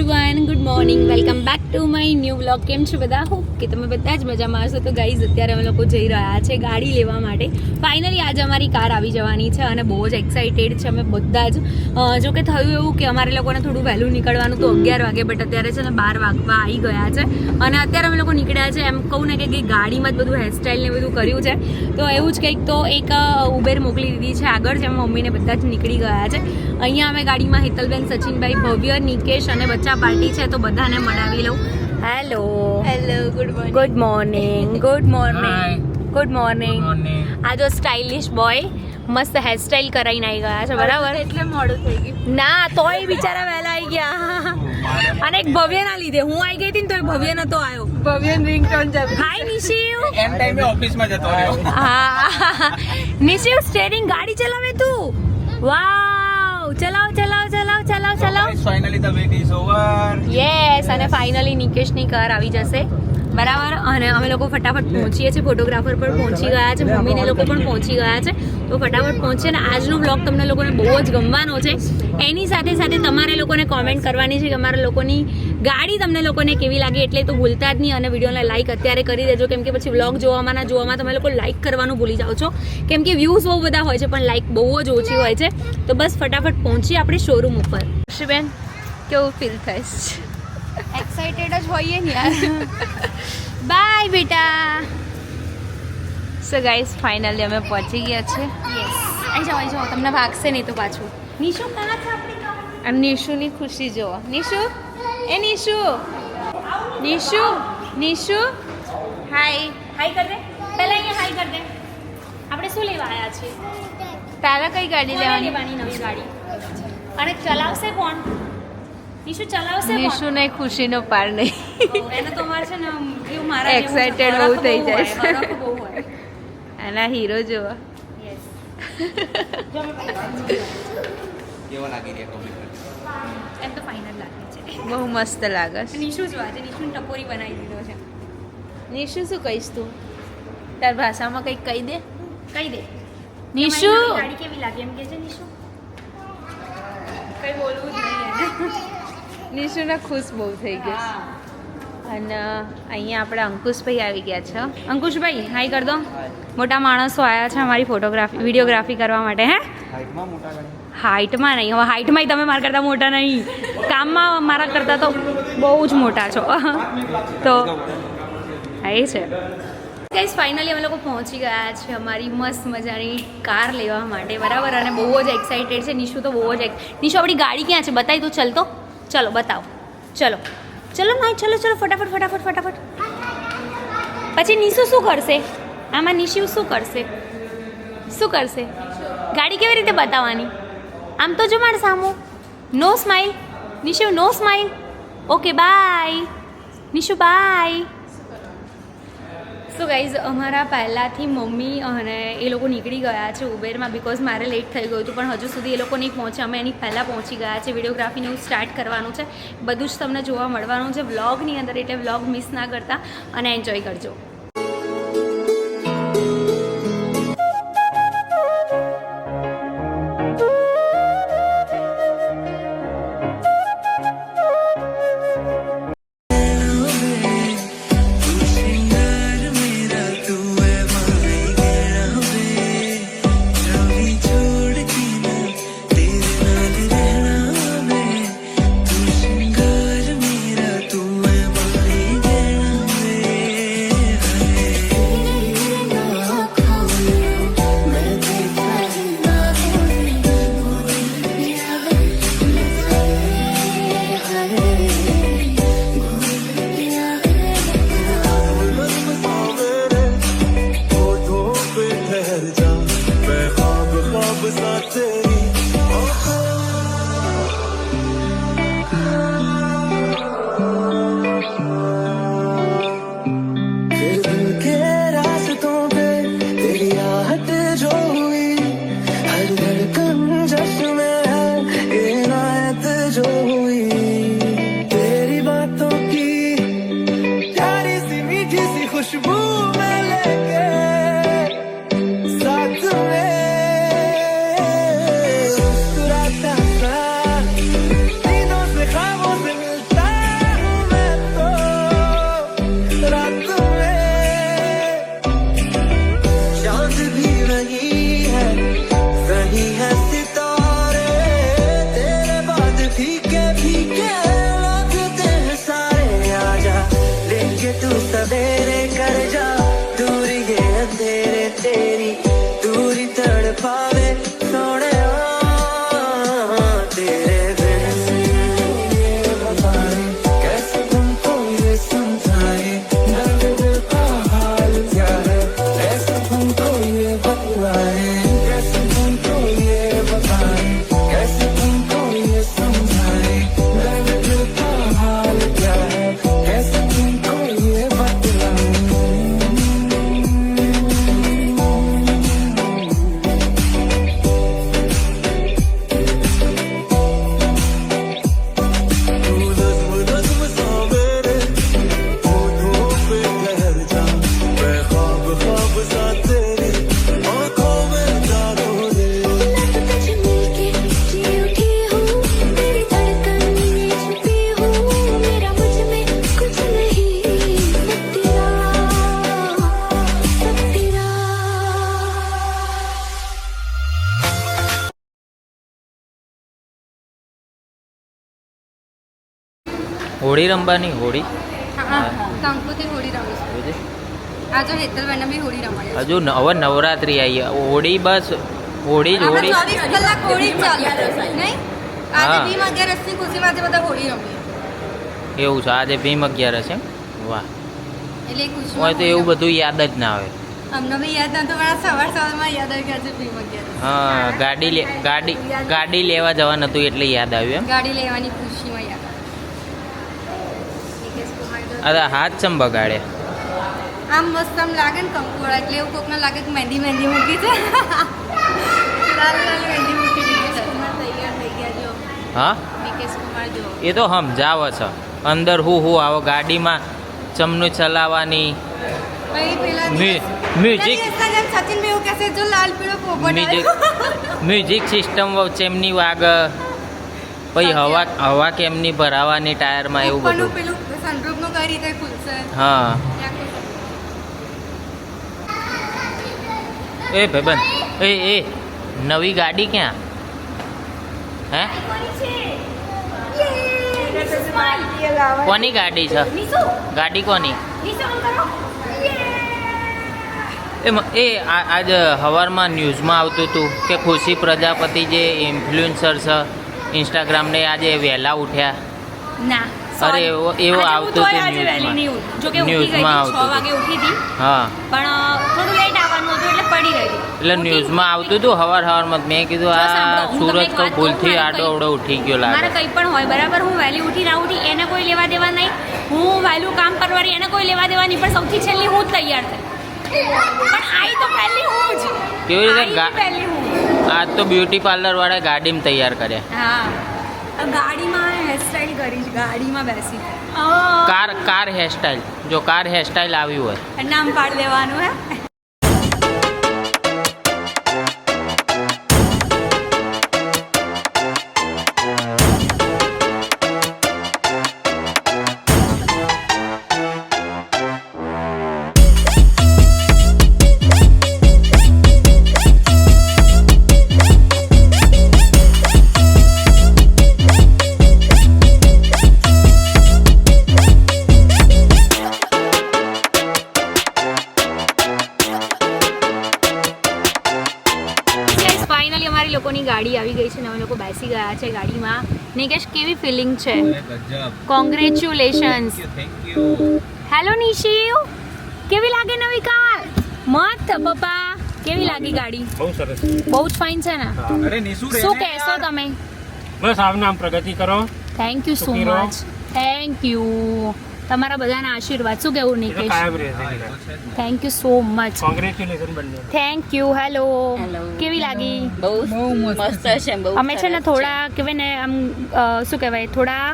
Everyone good morning welcome back to my new blog કેમ છો બધા? હોપ કે તમે બધા જ મજામાં હશો. તો ગાઈઝ અત્યારે અમે લોકો જઈ રહ્યા છે ગાડી લેવા માટે. ફાઇનલી આજે અમારી કાર આવી જવાની છે અને બહુ જ એક્સાઇટેડ છે અમે બધા જ. જો કે થયું એવું કે અમારે લોકોને થોડું વહેલું નીકળવાનું તો અગિયાર વાગે બટ અત્યારે છે ને બાર વાગવા આવી ગયા છે. અને અત્યારે અમે લોકો નીકળ્યા છે એમ કહું ને કે કે ગાડીમાં જ બધું હેરસ્ટાઈલ ને બધું કર્યું છે. તો એવું જ કંઈક તો એક ઉબેર મોકલી દીધી છે આગળ, જેમ મમ્મીને બધા જ નીકળી ગયા છે. અહીંયા અમે ગાડીમાં હેતલબેન, સચિનભાઈ, ભવ્ય, નિકેશ અને બચ્ચા પાર્ટી છે તો બધાને મળાવી લઉં. Hello hello good morning good morning good morning good morning આ જો સ્ટાઇલિશ બોય મસ્ત હેરસ્ટાઈલ કરાવીને આવી ગયા છે બરાબર? એટલે મોડું થઈ ગયું. ના તોય બિચારા વહેલા આવી ગયા. અને એક ભવ્યના લીધે. હું આવી ગઈ હતી ને તો ભવ્ય નતો આવ્યો. ભવ્ય રિંગટોન જબ હાય નિશિવ એમ ટાઈમે ઓફિસમાં જતો રહ્યો. હા. નિશિવ સ્ટેરિંગ ગાડી ચલાવે તું? વાવ ચલાવ ચલાવ ચલાવ ચલાવ ચલાવ. Finally the wait is over yes અને ફાઇનલી નિકેશની કાર આવી જશે. બરાબર? અને અમે લોકો ફટાફટ પહોંચીએ છીએ. ફોટોગ્રાફર પણ પહોંચી ગયા છે. મમ્મીને લોકો પણ પહોંચી ગયા છે. તો ફટાફટ પહોંચીએ ને આજનો બ્લોગ તમને લોકોને બહુ જ ગમવાનો છે. એની સાથે સાથે તમારે લોકોને કોમેન્ટ કરવાની છે કે અમારા લોકોની ગાડી તમને લોકોને કેવી લાગી એટલે તો ભૂલતા જ નહીં અને વિડીયોને લાઈક અત્યારે કરી દેજો. કેમ કે પછી વ્લોગ જોવામાં ના જોવામાં તમે લોકો લાઈક કરવાનું ભૂલી જાઓ છો. કેમ કે વ્યૂઝ બહુ બધા હોય છે પણ લાઈક બહુ જ ઓછી હોય છે. તો બસ ફટાફટ પહોંચી આપણે શોરૂમ ઉપર. બેન કેવું ફીલ થાય છે? એક્સાઇટેડ જ હોઈએ ને યાર. બાય બેટા. સો ગાઈસ ફાઇનલી અમે પહોંચી ગયા છે. યસ અહીં જાઓ અહીં જાઓ. તમને ભાગશે નહીં તો પાછું. નિશુ કાં છે અને નિશુની ખુશી જુઓ. નિશુ? એ નિશુ? નિશુ? નિશુ? હાય હાય કર દે. પહેલા અહીંયા હાય કર દે. આપણે શું લેવા આવ્યા છીએ? તારા કઈ ગાડી લેવાની? નવી ગાડી? અને ચલાવશે કોણ? નિશુ ચલાવશે નિશુ નિશુને ખુશીનો પાર નહીં. એને તો મારે છે. ને એવું મારા એક્સાઇટેડ. બહુ થઈ જાય આના હીરો જુઓ. યસ કેવો લાગી રહ્યા કોમેન્ટ એમ તો ફાઇનલ લાગે છે બહુ મસ્ત લાગે છે. નિશુ જો આજે નિશુને ટપોરી બનાવી દીધો છે. નિશુ શું કહીશ તું? તાર ભાષામાં કંઈક કહી દે? કહી દે. નિશુ? ગાડી કેવી લાગે? એમ કે છે નિશુ? કઈ બોલવું જ નહીં નિશુને ખુશ બહુ થઈ ગઈ અને અહીંયા આપણા અંકુશભાઈ આવી ગયા છે. અંકુશભાઈ હાઈ કર દો. મોટા માણસો આવ્યા છે અમારી ફોટોગ્રાફી વિડીયોગ્રાફી કરવા માટે હે? મોટા હાઇટમાં નહીં. હવે હાઇટમાં તમે મારા કરતાં મોટા નહીં. કામમાં મારા કરતાં તો બહુ જ મોટા છો. તો એ છે. ગાઈઝ ફાઇનલી અમે લોકો પહોંચી ગયા છે અમારી મસ્ત મજાની કાર લેવા માટે. બરાબર? અને બહુ જ એક્સાઇટેડ છે. નિશુ તો બહુ જ એક નિશુ, આપણી ગાડી ક્યાં છે? બતાવી તું, ચલ તો. ચલો, બતાવો. ચલો. ચલો ના ચલો ચલો, ફટાફટ ફટાફટ ફટાફટ. પછી નિશુ શું કરશે? આમાં નિશુ શું કરશે? શું કરશે? ગાડી કેવી રીતે બતાવવાની? આમ તો જો મારે સામો. No smile Nishu no smile okay bye Nishu bye so guys અમારા પહેલાંથી મમ્મી અને એ લોકો નીકળી ગયા છે ઉબેરમાં બિકોઝ મારે લેટ થઈ ગયું હતું, પણ હજુ સુધી એ લોકો નહીં પહોંચ્યા. અમે એની પહેલાં પહોંચી ગયા છે વિડીયોગ્રાફીને એવું સ્ટાર્ટ કરવાનું છે. બધું જ તમને જોવા મળવાનું છે. વ્લોગની અંદર એટલે વ્લોગ મિસ ના કરતા અને એન્જોય કરજો. saber હોળી રમવાની હોળી? કંકુથી હોળી રમીશું જોજે. આ જો બી હોળી રમાડી હજુ હવે નવરાત્રી આવી હોળી બસ હોળી જ હોળી. કલાક હોળી ચાલે. નહીં? આજે ભીમ અગિયારસની ખુશીમાં આજે બધા હોળી રમીએ. એવું છે આજે ભીમ અગિયારસ એમ? વાહ. એટલે હોય તો એવું બધું યાદ જ ના આવે અમને બી યાદ નતું પણ સવાર સવારમાં યાદ આવી કે આજે ભીમ અગિયારસ હા ગાડી ગાડી ગાડી લેવા જવાનું હતું એટલે યાદ આવ્યું એમ? ગાડી લેવાની ખુશીમાં યાદ આવી નિકેશ કુમાર તો- અરે હાથ ચમ બગાડે. આમ મસ્ત આમ લાગે ને કંકુવાળા એટલે એવું કોકને લાગે કે મહેંદી મહેંદી મૂકી છે. લાલ લાલ મહેંદી મૂકી દીધી છે. તૈયાર થઈ ગયા જો. હા? નિકેશ કુમાર જો. એ તો સમજાવે છે. અંદર હું હું આવો ગાડીમાં ચમનું ચલાવવાની. મ્યુઝિક મ્યુઝિક મ્યુઝિક સિસ્ટમ ચેમની વાગ પછી હવા હવા કેમની ભરાવાની ટાયરમાં એવું બધું. પેલું સનરૂફનું કઈ રીતે ખુલશે હા. એ ભાઈબંધ એ એ નવી ગાડી ક્યાં? હે? કોની ગાડી છે? ગાડી કોની? એ આજ સવારમાં ન્યૂઝમાં આવતું હતું કે ખુશી પ્રજાપતિ જે ઇન્ફ્લુએન્સર છે ઇન્સ્ટાગ્રામને આજે વહેલા ઉઠ્યા. ના. અરે. એવો- આવતું હતું ન્યૂઝમાં. જો કે ન્યૂઝમાં આવતું વાગે ઉઠી હતી. હા. પણ થોડું લેટ આવવાનું હતું એટલે પડી રહી એટલે ન્યૂઝમાં આવતું હતું હવાર હવારમાં મેં કીધું આ સુરત તો ભૂલથી આડો અવડો ઉઠી ગયો મારે લાગે કંઈ પણ હોય બરાબર? હું વહેલી ઉઠી ના ઉઠી એને કોઈ લેવા દેવા નહીં. હું વહેલું કામ કરવાની એને કોઈ લેવા દેવા નહીં પણ સૌથી છેલ્લી હું જ તૈયાર થઈ. પણ આઈ તો પહેલી હું જ. કેવી રીતે આ તો બ્યુટી પાર્લર વાળા ગાડીમાં તૈયાર કર્યા. હા. ગાડીમાં હેરસ્ટાઈલ કરી છે ગાડીમાં બેસી. કાર કાર હેરસ્ટાઈલ જો કાર હેરસ્ટાઈલ આવી હોય. નામ પાડી દેવાનું હે. લોકો બેસી ગયા છે ગાડીમાં. નિકેશ કેવી ફિલિંગ છે? કોંગ્રેચ્યુલેશન્સ હેલો નિશિવ કેવી લાગે નવી કાર? મત પપ્પા. કેવી લાગી ગાડી? બહુ સરસ. બહુ જ ફાઇન છે ને? અરે નિશુ શું કહેશો તમે? બસ આમ નામ પ્રગતિ કરો. Thank you so much thank you તમારા બધાના આશીર્વાદ. શું કેવું Nikesh? Thank you so much congratulation thank you hello કેવી લાગી? બહુ મસ્ત છે. અમે છે ને થોડા કહેવાય ને આમ શું કહેવાય થોડા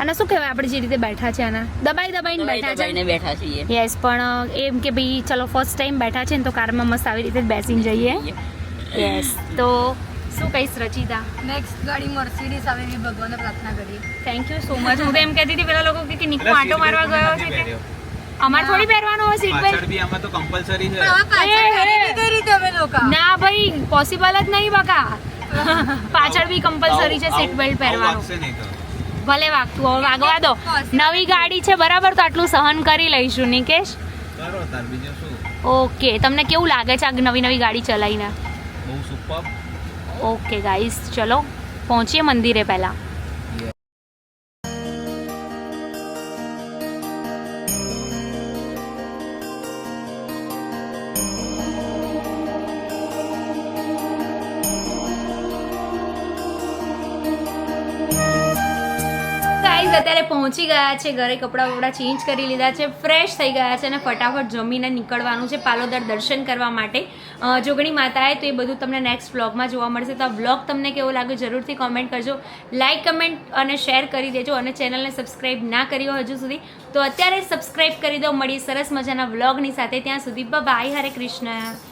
આના શું કહેવાય આપણે જે રીતે બેઠા છે આના? દબાઈ દબાઈને બેઠા છે? બેઠા છીએ. યસ પણ એમ કે ભાઈ ચલો ફર્સ્ટ ટાઈમ બેઠા છે ને તો કારમાં મસ્ત આવી રીતે બેસીને જઈએ. યસ તો શું કહીશ રચિતા? નેક્સ્ટ ગાડી મર્સિડીઝ આવે એવી ભગવાનને પ્રાર્થના કરી થેન્ક યુ સો મચ હું તો એમ કહેતી હતી પેલા લોકો કે નિકો આટો મારવા ગયો છે કે અમારે થોડી પહેરવાનો હોય સીટ બેલ્ટ બી આમાં તો કમ્પલસરી છે. કઈ રીતે અમે લોકો? ના ભાઈ પોસિબલ જ નહીં બકા. પાછળ બી કમ્પલસરી છે સીટ બેલ્ટ પહેરવાનું. ભલે વાગતું હવે વાગવા દો. નવી ગાડી છે બરાબર તો આટલું સહન કરી લઈશું નિકેશ? કરો તાર બીજું શું? ઓકે તમને કેવું લાગે છે આ નવી નવી ગાડી ચલાવીને? ઓકે ગાઈસ ચલો પહોંચીએ મંદિરે પહેલાં પહોંચી ગયા છે, ઘરે કપડાં વપડા ચેન્જ કરી લીધા છે ફ્રેશ થઈ ગયા છે અને ફટાફટ જમીને નીકળવાનું છે પાલોદર દર્શન કરવા માટે. જોગણી માતાએ તો એ બધું તમને નેક્સ્ટ વ્લોગમાં જોવા મળશે. તો આ વ્લોગ તમને કેવો લાગ્યો જરૂરથી કોમેન્ટ કરજો. લાઇક કમેન્ટ અને શેર કરી દેજો અને ચેનલને સબસ્ક્રાઇબ ના કર્યો હજુ સુધી. તો અત્યારે સબસ્ક્રાઈબ કરી દો. મળીએ સરસ મજાના વ્લોગની સાથે. ત્યાં સુધી બાય હરે કૃષ્ણ.